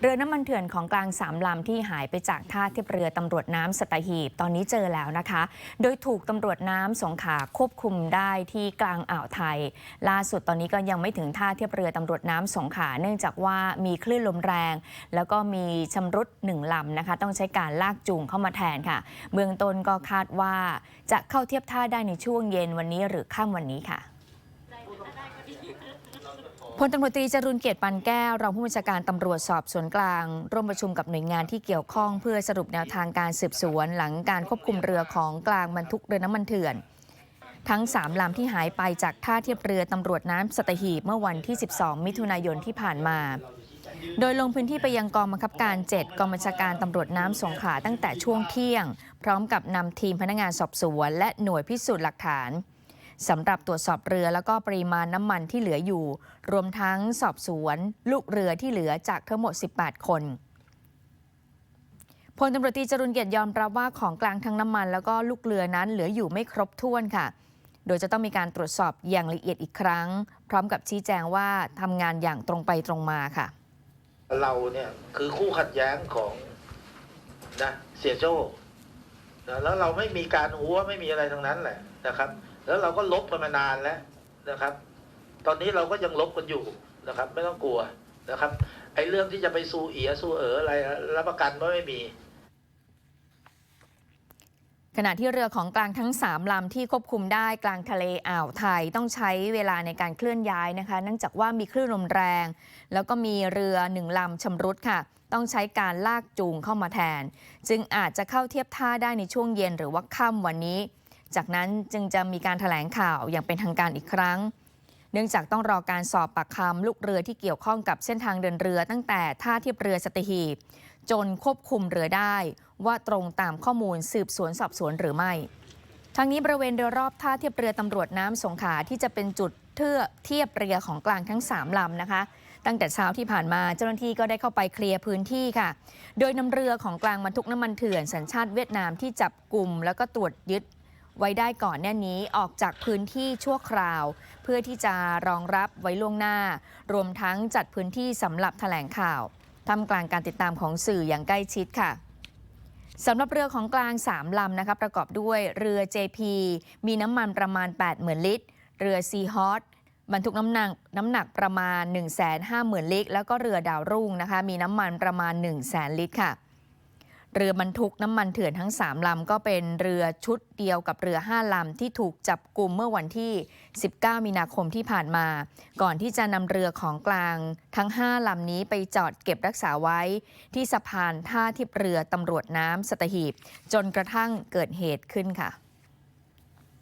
เรือน้ำมันเถื่อนของกลางสามลำที่หายไปจากท่าเทียบเรือตำรวจน้ำสตหีบ ตอนนี้เจอแล้วนะคะ โดยถูกตำรวจน้ำสงขาควบคุมได้ที่กลางอ่าวไทย ล่าสุดตอนนี้ก็ยังไม่ถึงท่าเทียบเรือตำรวจน้ำสงขาเนื่องจากว่ามีคลื่นลมแรง แล้วก็มีชำรุดหนึ่งลำนะคะ ต้องใช้การลากจูงเข้ามาแทนค่ะ เบื้องต้นก็คาดว่าจะเข้าเทียบท่าได้ในช่วงเย็นวันนี้หรือค่ำวันนี้ค่ะ พลตำรวจตรีจรุนเกียรติปันแก้วรองผู้บัญชาการตำรวจสอบสวนกลาง ร่วมประชุมกับหน่วยงานที่เกี่ยวข้องเพื่อสรุปแนวทางการสืบสวน หลังการควบคุมเรือของกลางบรรทุกเรือน้ำมันเถื่อน ทั้ง 3 ลำที่หายไปจากท่าเทียบเรือตำรวจน้ำสตหีบเมื่อวันที่ 12 มิถุนายนที่ผ่านมา โดยลงพื้นที่ไปยังกองบังคับการ 7 กองบัญชาการตำรวจน้ำสงขลาตั้งแต่ช่วงเที่ยง พร้อมกับนำทีมพนักงานสอบสวน และหน่วยพิสูจน์หลักฐาน สำหรับตรวจสอบเรือแล้วก็ปริมาณน้ำมันที่เหลืออยู่ รวมทั้งสอบสวน ลูกเรือที่เหลือจากทั้งหมด 18 คนพลตำรวจตรีจรุนเกียรติยอมรับว่าของกลางทั้งน้ำมัน แล้วก็ลูกเรือนั้นเหลืออยู่ไม่ครบถ้วนค่ะ โดยจะต้องมีการตรวจสอบอย่างละเอียดอีกครั้ง พร้อมกับชี้แจงว่าทำงานอย่างตรงไปตรงมาค่ะ เราเนี่ยคือคู่ขัดแย้งของนะเสียโจ้ แล้วเราไม่มีการหัวไม่มีอะไรทั้งนั้นแหละนะครับ แล้วเราก็ลบกันมานานแล้วนะครับ ตอนนี้เราก็ยังลบกันอยู่นะครับ ไม่ต้องกลัวนะครับ ไอ้เรื่องที่จะไปสู้เอียสู้เอ๋ออะไรรับประกันว่าไม่มี ขณะที่เรือของกลางทั้ง 3 ลำที่ควบคุมได้กลางทะเลอ่าวไทยต้องใช้เวลาในการเคลื่อนย้ายนะคะ เนื่องจากว่ามีคลื่นลมแรง แล้วก็มีเรือหนึ่งลำชำรุดค่ะ ต้องใช้การลากจูงเข้ามาแทน จึงอาจจะเข้าเทียบท่าได้ในช่วงเย็นหรือว่าค่ำวันนี้ จากนั้นจึงจะมีการถแถลงข่าวอย่างเป็นทางการอีกครั้ง เนื่องจากต้องรอการสอบปากคำลูกเรือที่เกี่ยวข้องกับเส้นทางเดินเรือ ตั้งแต่ท่าเทียบเรือสตหีบ จนควบคุมเรือได้ ว่าตรงตามข้อมูลสืบสวนสอบสวนหรือไม่ ทั้งนี้บริเวณโดยรอบท่าเทียบเรือตำรวจน้ำสงขาที่จะเป็นจุดเทือเทียบเรือของกลางทั้ง 3ลำนะคะ ตั้งแต่เช้าที่ผ่านมาเจ้าหน้าที่ก็ได้เข้าไปเคลียร์พื้นที่ค่ะ โดยนำเรือของกลางบรรทุกน้ำมันเถื่อนสัญชาติเวียดนามที่จับกลุ่มแล้วก็ตรวจยึดไว้ได้ก่อนหน้านี้ออกจากพื้นที่ชั่วคราว เพื่อที่จะรองรับไว้ล่วงหน้า รวมทั้งจัดพื้นที่สำหรับแถลงข่าว ทำกลางการติดตามของสื่ออย่างใกล้ชิดค่ะสำหรับเรือของกลาง 3 ลำนะคะประกอบด้วยเรือ JP มีน้ำมันประมาณ 80,000 ลิตร เรือ Sea h o t บรรทุกน้ำหนักน้ำหนักประมาณ 150,000 ลิตร แล้วก็เรือดาวรุ่งนะคะมีน้ำมันประมาณ 100,000 ลิตรค่ะ เรือบรรทุกน้ำมันเถื่อนทั้ง 3 ลำ ก็เป็นเรือชุดเดียวกับเรือ 5 ลำ ที่ถูกจับกลุ่มเมื่อวันที่ 19 มีนาคมที่ผ่านมา ก่อนที่จะนำเรือของกลางทั้ง 5 ลำนี้ไปจอดเก็บรักษาไว้ ที่สะพานท่าเทียบเรือตำรวจน้ำสตหีบ จนกระทั่งเกิดเหตุขึ้นค่ะ